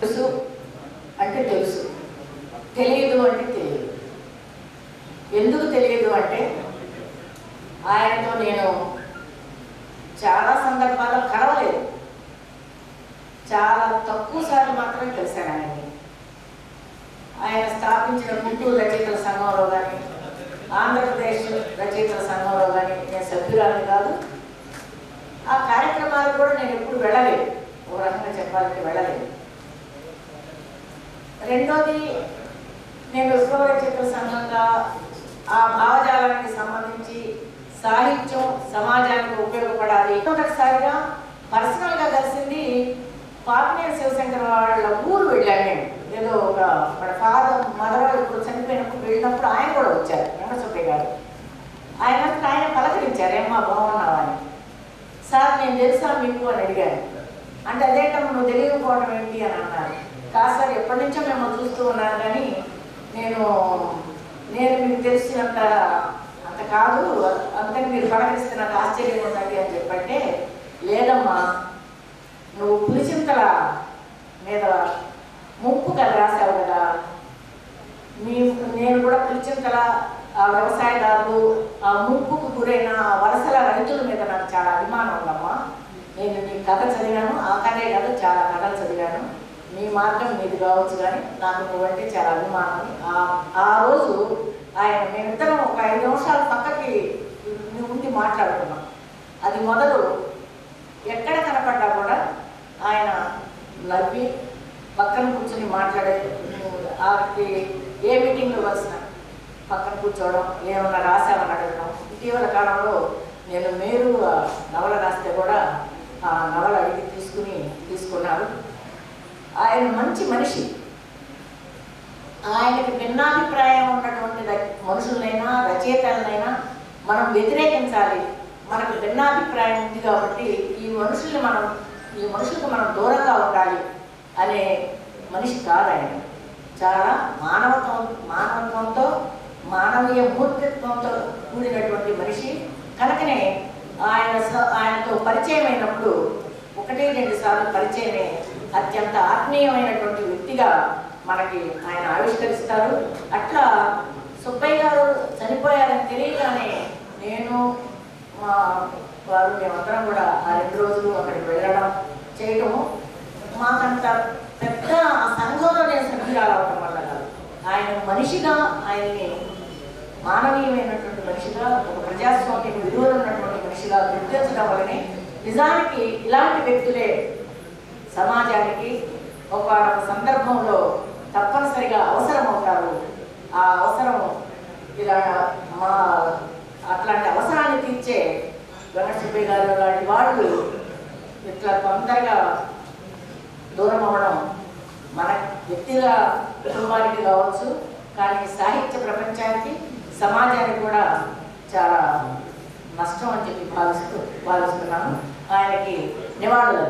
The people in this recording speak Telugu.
తెలుసు అంటే తెలుసు. తెలియదు అంటే తెలియదు. ఎందుకు తెలియదు అంటే ఆయనతో నేను చాలా సందర్భాల్లో కలవలేదు. చాలా తక్కువ సార్లు మాత్రమే కలిశాను ఆయన్ని. ఆయన స్థాపించిన గుంటూరు రచయితల సంఘంలో కానీ ఆంధ్రప్రదేశ్ రచయితల సంఘంలో కానీ నేను సభ్యురాలు కాదు. ఆ కార్యక్రమాలు కూడా నేను ఎప్పుడు వెళ్ళలేదు. ఓ రకంగా చెప్పాలంటే వెళ్ళలేదు. రెండోది నేను విప్లవ రచయితల సంఘంగా ఆ భావజాలానికి సంబంధించి సాహిత్యం సమాజానికి ఉపయోగపడాలి. మొదటిసారిగా పర్సనల్గా కలిసింది పాపినేని శివశంకర్ వాళ్ళ ఊరు వెళ్ళాను నేను. ఏదో ఒక మన ఫాదర్ మదర్ ఇప్పుడు చనిపోయినప్పుడు వెళ్ళినప్పుడు ఆయన కూడా వచ్చారు వెంకటసుబ్బయ్య గారు. ఆయన ఆయన పలకరించారు ఏమ్మా బాగున్నావా అని సార్ నేను తెలుసా మీకు? అని అడిగాను. అంటే అదేంటమ్మా నువ్వు తెలియకపోవడం ఏంటి? అని అన్నారు. కాదు సార్ ఎప్పటి నుంచో మేము చూస్తూ ఉన్నాను కానీ నేను నేను మీకు తెలిసినంత అంత కాదు. అందుకని మీరు పలకరిస్తే నాకు ఆశ్చర్యం ఉన్నది అని చెప్పంటే లేదమ్మా నువ్వు పులిచింతల మీద ముప్పు కదా రాశావు కదా. మీ నేను కూడా పులిచింతల ఆ వ్యవసాయదారులు ఆ ముప్పుకు గురైన వలసల రైతుల మీద నాకు చాలా అభిమానం ఉందమ్మా. నేను నీ కథ చదివాను ఆ కథే కాదు చాలా కథలు చదివాను. నీ మార్గం మీది కావచ్చు కానీ నాకు నువ్వంటే చాలా అభిమానం ఆ రోజు ఆయన మేమిద్దరం ఒక ఐదు నిమిషాలు పక్కకి ఉండి మాట్లాడుకున్నాం. అది మొదలు ఎక్కడ కనపడ్డా కూడా ఆయన నవ్వి పక్కన కూర్చొని మాట్లాడే ఆకి ఏ మీటింగ్లో వచ్చిన పక్కన కూర్చోవడం ఏమన్నా రాసామని అడగడం. ఇటీవల కాలంలో నేను మీరు ఆ నవల రాస్తే కూడా ఆ నవల అడిగి తీసుకుని తీసుకున్నారు. ఆయన మంచి మనిషి. ఆయనకి భిన్నాభిప్రాయం ఉన్నటువంటి మనుషులనైనా రచయితలనైనా మనం వ్యతిరేకించాలి. మనకు భిన్నాభిప్రాయం ఉంది కాబట్టి ఈ మనుషుల్ని మనం ఈ మనుషులకు మనం దూరంగా ఉండాలి అనే మనిషి కాదు ఆయన. చాలా మానవత్వం మానవత్వంతో మానవీయ మూర్తిత్వంతో కూడినటువంటి మనిషి. కనుకనే ఆయన ఆయనతో పరిచయం అయినప్పుడు ఒకటి రెండు సార్లు పరిచయమే అత్యంత ఆత్మీయమైనటువంటి వ్యక్తిగా మనకి ఆయన ఆవిష్కరిస్తారు. అట్లా సుబ్బయ్య గారు చనిపోయారని తెలియగానే నేను మా వారు మేమందరం కూడా ఆ రెండు రోజులు అక్కడికి వెళ్ళడం చేయటము. మాకంత పెద్ద ఆ సంఘంలో నేను సభ్యురాలు అవడం వల్ల కాదు. ఆయన మనిషిగా ఆయన్ని మానవీయమైనటువంటి మనిషిగా ఒక ప్రజాస్వామ్య విలువలు ఉన్నటువంటి మనిషిగా గుర్తించడం వల్లనే నిజానికి ఇలాంటి వ్యక్తులే సమాజానికి ఒక సందర్భంలో తప్పనిసరిగా అవసరం అవుతారు ఆ అవసరం ఇలా మా అట్లాంటి అవసరాన్ని తీర్చే వెంకట సుబ్బయ్య గారు లాంటి వాళ్ళు ఇట్లా తొందరగా దూరం అవ్వడం మన వ్యక్తిగా కుటుంబానికి కావచ్చు కానీ సాహిత్య ప్రపంచానికి సమాజానికి కూడా చాలా నష్టం అని చెప్పి భావిస్తూ భావిస్తున్నాను. ఆయనకి నివాళులు